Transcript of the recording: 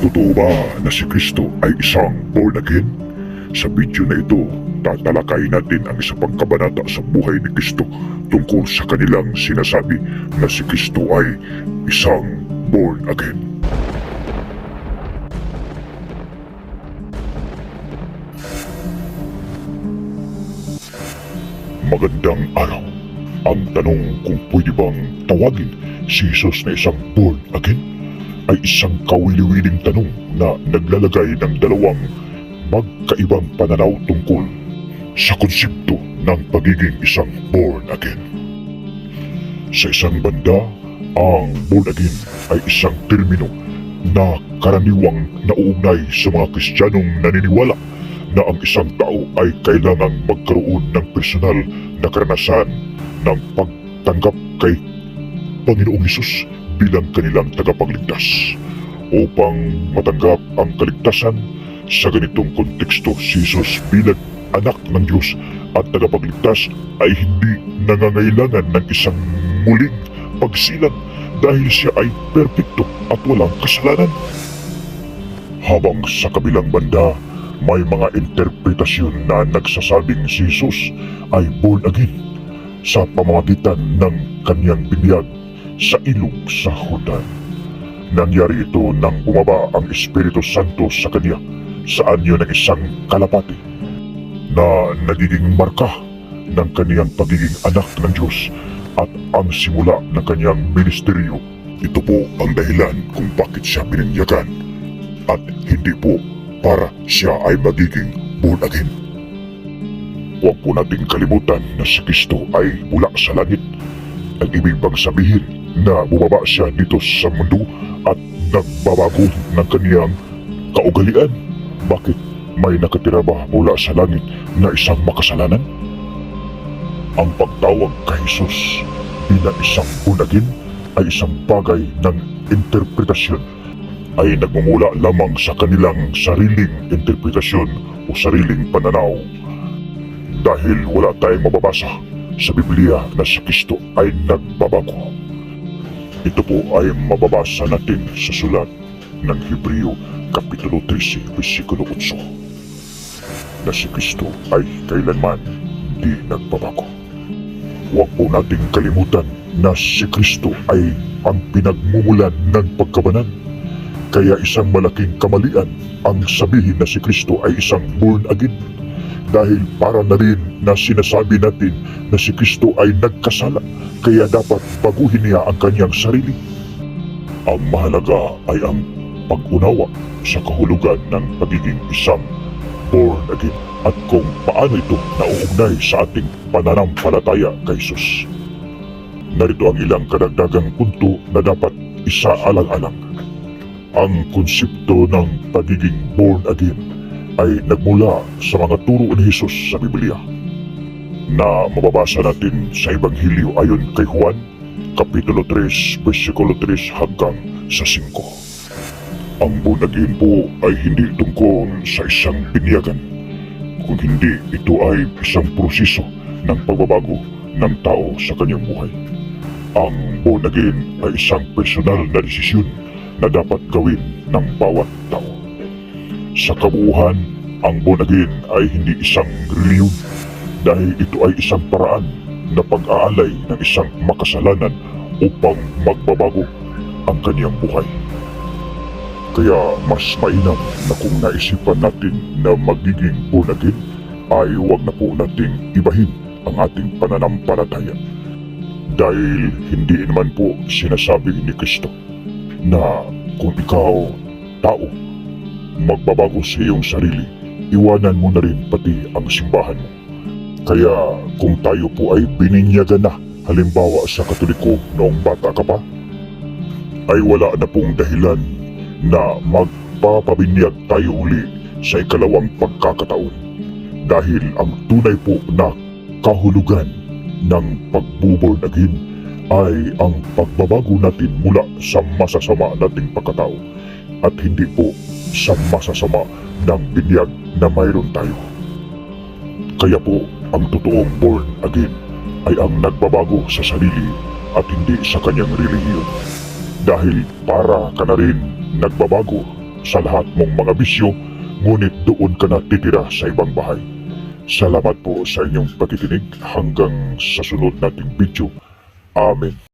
Totoo ba na si Kristo ay isang born again? Sa video na ito, tatalakayin natin ang isa pang kabanata sa buhay ni Kristo tungkol sa kanilang sinasabi na si Kristo ay isang born again. Magandang araw. Ang tanong kung pwede bang tawagin si Jesus na isang born again ay isang kawili-wiling tanong na naglalagay ng dalawang magkaibang pananaw tungkol sa konsepto ng pagiging isang born again. Sa isang banda, ang born again ay isang termino na karaniwang nauugnay sa mga Kristiyanong naniniwala na ang isang tao ay kailangang magkaroon ng personal na karanasan ng pagtanggap kay Panginoong Hesus bilang kanilang tagapagligtas. Upang matanggap ang kaligtasan sa ganitong konteksto, si Jesus bilang anak ng Diyos at tagapagligtas ay hindi nangangailangan ng isang muling pagsilang dahil siya ay perpekto at walang kasalanan. Habang sa kabilang banda, may mga interpretasyon na nagsasabing si Jesus ay born again sa pamamagitan ng kanyang binyag sa ilog sa Jordan. Nangyari ito nang bumaba ang Espiritu Santo sa kanya sa anyo ng isang kalapati na nagiging marka ng kaniyang pagiging anak ng Diyos at ang simula ng kanyang ministeryo. Ito po ang dahilan kung bakit siya bininyagan at hindi po para siya ay magiging born again. Huwag po nating kalimutan na si Kristo ay mula sa langit. Ang ibig bang sabihin na bumaba siya dito sa mundo at nagbabago ng kaniyang kaugalian? Bakit may nakatira ba mula sa langit na isang makasalanan? Ang pagtawag kay Jesus bilang isang born again ay isang bagay ng interpretasyon ay nagmumula lamang sa kanilang sariling interpretasyon o sariling pananaw. Dahil wala tayong mababasa sa Biblia na si Kristo ay nagbabago. Ito po ay mababasa natin sa sulat ng Hebreo Kapitulo 13, versikulo 8 na si Kristo ay kailanman hindi nagbabago. Huwag po nating kalimutan na si Kristo ay ang pinagmumulan ng pagkabanan kaya isang malaking kamalian ang sabihin na si Kristo ay isang born again. Dahil para na rin na sinasabi natin na si Kristo ay nagkasala, kaya dapat baguhin niya ang kanyang sarili. Ang mahalaga ay ang pag-unawa sa kahulugan ng pagiging isang born again at kung paano ito nauugnay sa ating pananampalataya kay Jesus. Narito ang ilang kadagdagang punto na dapat isaalang-alang. Ang konsepto ng pagiging born again ay nagmula sa mga turo ni Jesus sa Biblia na mababasa natin sa Ebanghelyo ayon kay Juan, Kapitulo 3, versikulo 3 hanggang sa 5. Ang born again po ay hindi tungkol sa isang binyagan, kung hindi ito ay isang proseso ng pagbabago ng tao sa kanyang buhay. Ang born again ay isang personal na desisyon na dapat gawin ng bawat tao. Sa kabuuhan, ang born again ay hindi isang reliyon dahil ito ay isang paraan na pag-aalay ng isang makasalanan upang magbabago ang kaniyang buhay. Kaya mas mainam na kung naisipan natin na magiging born again ay huwag na po nating ibahin ang ating pananampalataya. Dahil hindi naman po sinasabi ni Kristo na kung ikaw, tao, magbabago sa iyong sarili, iwanan mo na rin pati ang simbahan mo. Kaya kung tayo po ay bininyagan na, halimbawa sa katoliko noong bata ka pa, ay wala na pong dahilan na magpapabinyag tayo uli sa ikalawang pagkakataon. Dahil ang tunay po na kahulugan ng pagbuborn again ay ang pagbabago natin mula sa masasama nating pagkatao at hindi po sa masasama ng binyag na mayroon tayo. Kaya po, ang totoong born again ay ang nagbabago sa sarili at hindi sa kanyang relihiyon. Dahil para ka na rin nagbabago sa lahat mong mga bisyo, ngunit doon ka na titira sa ibang bahay. Salamat po sa inyong pakikinig hanggang sa sunod nating video. Amen.